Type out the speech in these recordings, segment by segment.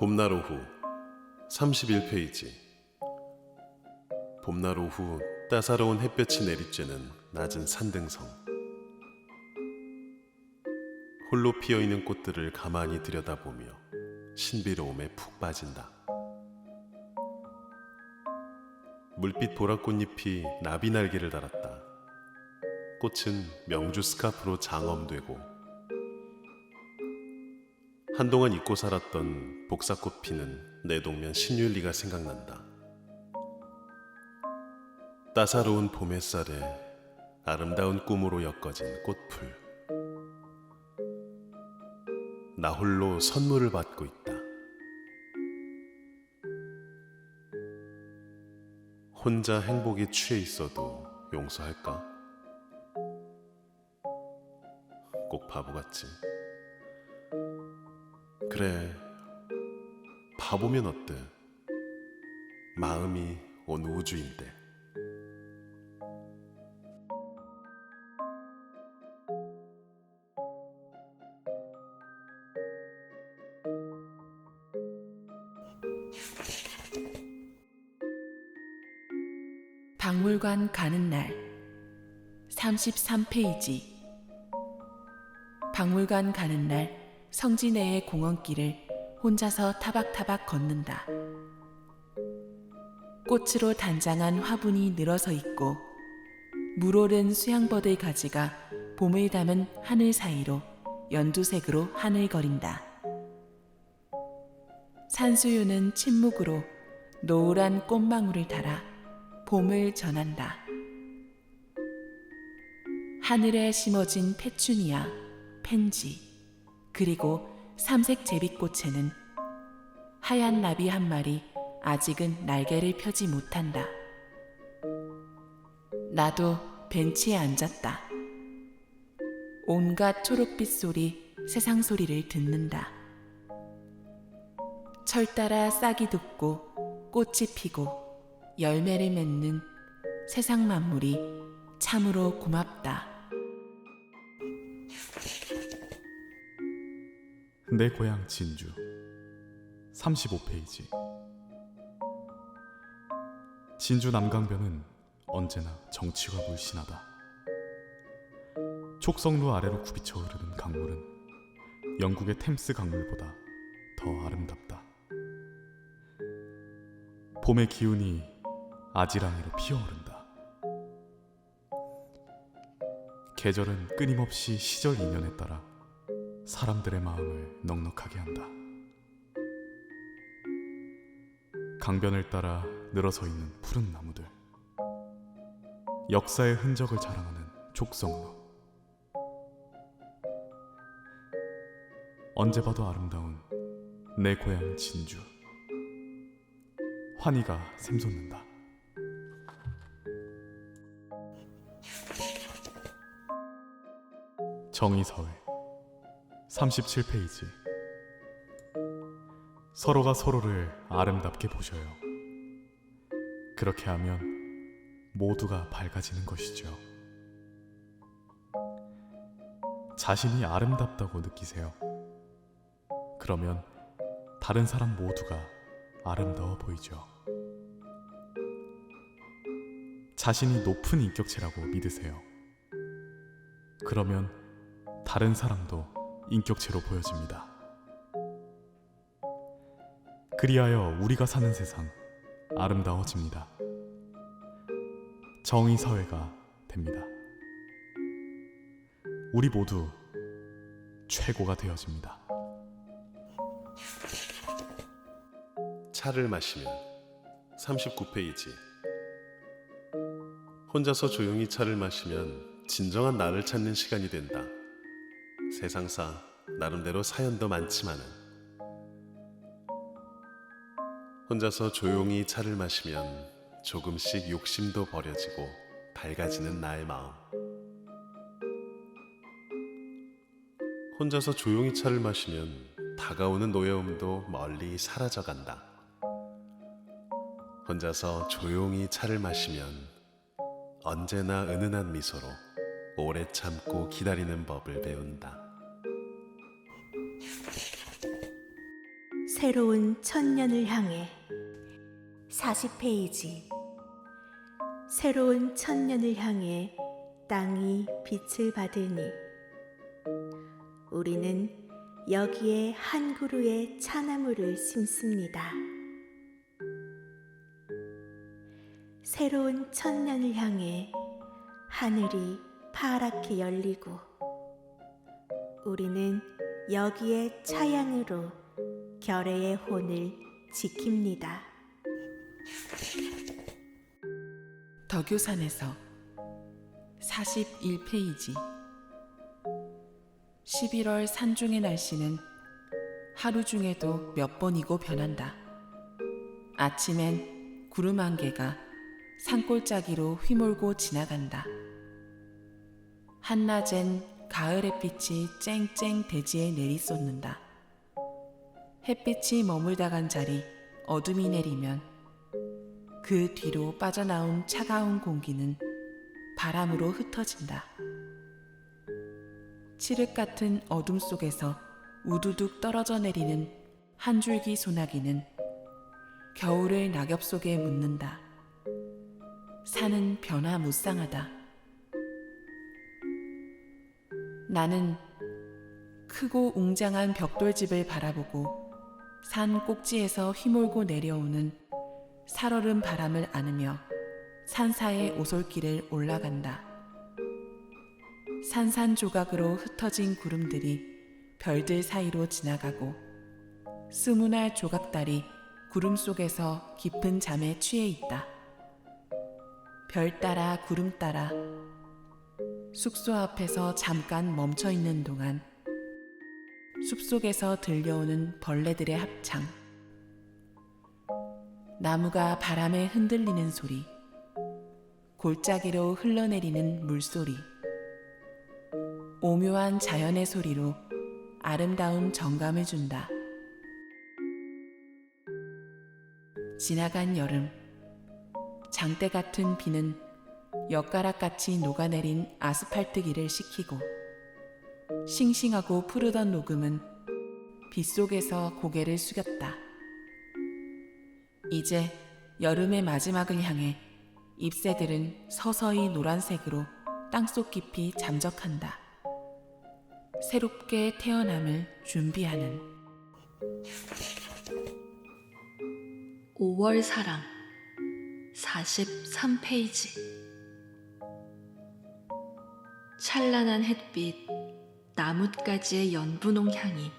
봄날 오후 31페이지 봄날 오후 따사로운 햇볕이 내리쬐는 낮은 산등성 홀로 피어있는 꽃들을 가만히 들여다보며 신비로움에 푹 빠진다. 물빛 보라꽃잎이 나비 날개를 달았다. 꽃은 명주 스카프로 장엄되고 한동안 잊고 살았던 복사꽃 피는 내 동면 신율리가 생각난다. 따사로운 봄 햇살에 아름다운 꿈으로 엮어진 꽃풀. 나 홀로 선물을 받고 있다. 혼자 행복에 취해 있어도 용서할까? 꼭 바보 같지. 그래, 바보면 어때? 마음이 온 우주인데. 박물관 가는 날 33페이지 박물관 가는 날 성진애의 공원길을 혼자서 타박타박 걷는다. 꽃으로 단장한 화분이 늘어서 있고 물오른 수양버들 가지가 봄을 담은 하늘 사이로 연두색으로 하늘거린다. 산수유는 침묵으로 노란 꽃망울을 달아 봄을 전한다. 하늘에 심어진 페추니아, 펜지, 그리고 삼색 제비꽃에는 하얀 나비 한 마리 아직은 날개를 펴지 못한다. 나도 벤치에 앉았다. 온갖 초록빛 소리, 세상 소리를 듣는다. 철 따라 싹이 돋고 꽃이 피고 열매를 맺는 세상 만물이 참으로 고맙다. 내 고향 진주 35페이지 진주 남강변은 언제나 정치가 물씬하다. 촉성루 아래로 굽이쳐 흐르는 강물은 영국의 템스 강물보다 더 아름답다. 봄의 기운이 아지랑이로 피어오른다. 계절은 끊임없이 시절 인연에 따라 사람들의 마음을 넉넉하게 한다. 강변을 따라 늘어서 있는 푸른 나무들. 역사의 흔적을 자랑하는 족성로. 언제 봐도 아름다운 내 고향 진주. 환희가 샘솟는다. 정의서회 37페이지 서로가 서로를 아름답게 보셔요. 그렇게 하면 모두가 밝아지는 것이죠. 자신이 아름답다고 느끼세요. 그러면 다른 사람 모두가 아름다워 보이죠. 자신이 높은 인격체라고 믿으세요. 그러면 다른 사람도 인격체로 보여집니다. 그리하여 우리가 사는 세상 아름다워집니다. 정의 사회가 됩니다. 우리 모두 최고가 되어집니다. 차를 마시면 39페이지 혼자서 조용히 차를 마시면 진정한 나를 찾는 시간이 된다. 세상사 나름대로 사연도 많지만은 혼자서 조용히 차를 마시면 조금씩 욕심도 버려지고 밝아지는 나의 마음. 혼자서 조용히 차를 마시면 다가오는 노여움도 멀리 사라져 간다. 혼자서 조용히 차를 마시면 언제나 은은한 미소로 오래 참고 기다리는 법을 배운다. 새로운 천년을 향해 40페이지 새로운 천년을 향해 땅이 빛을 받으니 우리는 여기에 한 그루의 차나무를 심습니다. 새로운 천년을 향해 하늘이 파랗게 열리고 우리는 여기에 차양으로 결의의 혼을 지킵니다. 덕유산에서 41페이지 11월 산중의 날씨는 하루 중에도 몇 번이고 변한다. 아침엔 구름 한 개가 산골짜기로 휘몰고 지나간다. 한낮엔 가을 햇빛이 쨍쨍 대지에 내리쏟는다. 햇빛이 머물다 간 자리 어둠이 내리면 그 뒤로 빠져나온 차가운 공기는 바람으로 흩어진다. 칠흑 같은 어둠 속에서 우두둑 떨어져 내리는 한 줄기 소나기는 겨울을 낙엽 속에 묻는다. 산은 변화무쌍하다. 나는 크고 웅장한 벽돌집을 바라보고 산 꼭지에서 휘몰고 내려오는 살얼음 바람을 안으며 산사의 오솔길을 올라간다. 산산조각으로 흩어진 구름들이 별들 사이로 지나가고 스무날 조각달이 구름 속에서 깊은 잠에 취해 있다. 별 따라 구름 따라 숙소 앞에서 잠깐 멈춰 있는 동안 숲속에서 들려오는 벌레들의 합창. 나무가 바람에 흔들리는 소리, 골짜기로 흘러내리는 물소리, 오묘한 자연의 소리로 아름다운 정감을 준다. 지나간 여름, 장대 같은 비는 엿가락같이 녹아내린 아스팔트 길을 식히고, 싱싱하고 푸르던 녹음은 빗속에서 고개를 숙였다. 이제 여름의 마지막을 향해 잎새들은 서서히 노란색으로 땅속 깊이 잠적한다. 새롭게 태어남을 준비하는 5월 사랑 43페이지 찬란한 햇빛 나뭇가지의 연분홍 향이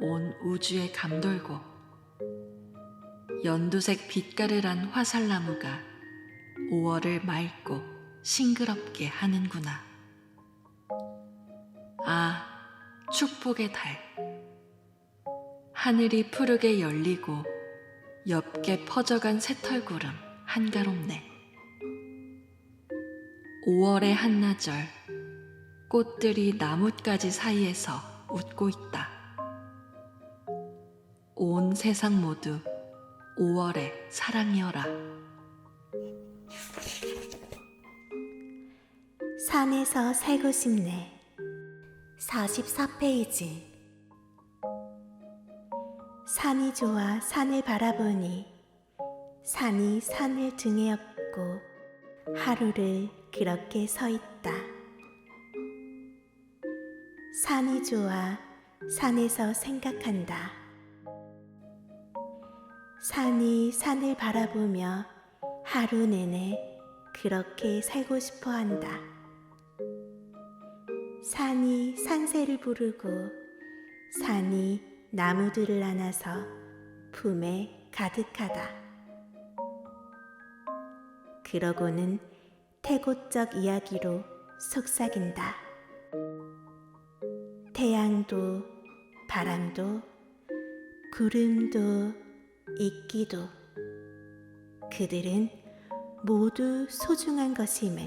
온 우주에 감돌고 연두색 빛깔을 한 화살나무가 5월을 맑고 싱그럽게 하는구나. 아, 축복의 달. 하늘이 푸르게 열리고 옅게 퍼져간 새털구름 한가롭네. 5월의 한나절 꽃들이 나뭇가지 사이에서 웃고 있다. 온 세상 모두 5월의 사랑이여라. 산에서 살고 싶네. 44페이지. 산이 좋아 산을 바라보니 산이 산을 등에 업고 하루를 그렇게 서 있다. 산이 좋아 산에서 생각한다. 산이 산을 바라보며 하루 내내 그렇게 살고 싶어 한다. 산이 산새를 부르고 산이 나무들을 안아서 품에 가득하다. 그러고는 태고적 이야기로 속삭인다. 태양도 바람도 구름도 이끼도 그들은 모두 소중한 것임을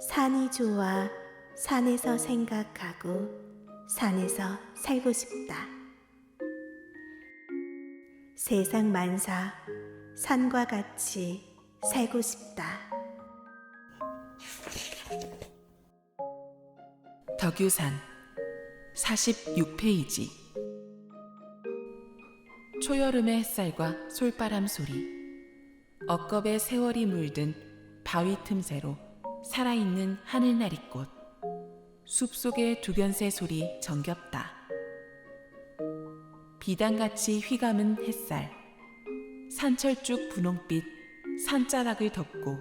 산이 좋아 산에서 생각하고 산에서 살고 싶다. 세상 만사 산과 같이 살고 싶다. 덕유산 46페이지 초여름의 햇살과 솔바람 소리, 억겁의 세월이 물든 바위 틈새로 살아있는 하늘나리꽃, 숲속의 두변새 소리 정겹다. 비단같이 휘감은 햇살, 산철쭉 분홍빛 산자락을 덮고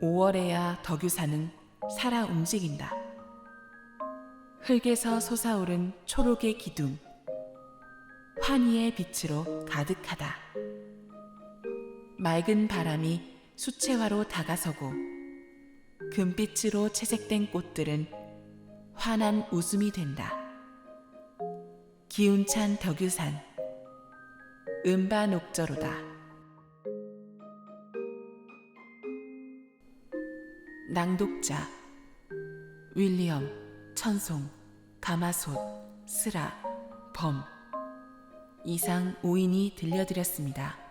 5월에야 덕유산은 살아 움직인다. 흙에서 솟아오른 초록의 기둥, 환희의 빛으로 가득하다. 맑은 바람이 수채화로 다가서고 금빛으로 채색된 꽃들은 환한 웃음이 된다. 기운찬 덕유산, 음반옥저로다. 낭독자 윌리엄, 천송, 가마솥, 스라, 범 이상 오인이 들려드렸습니다.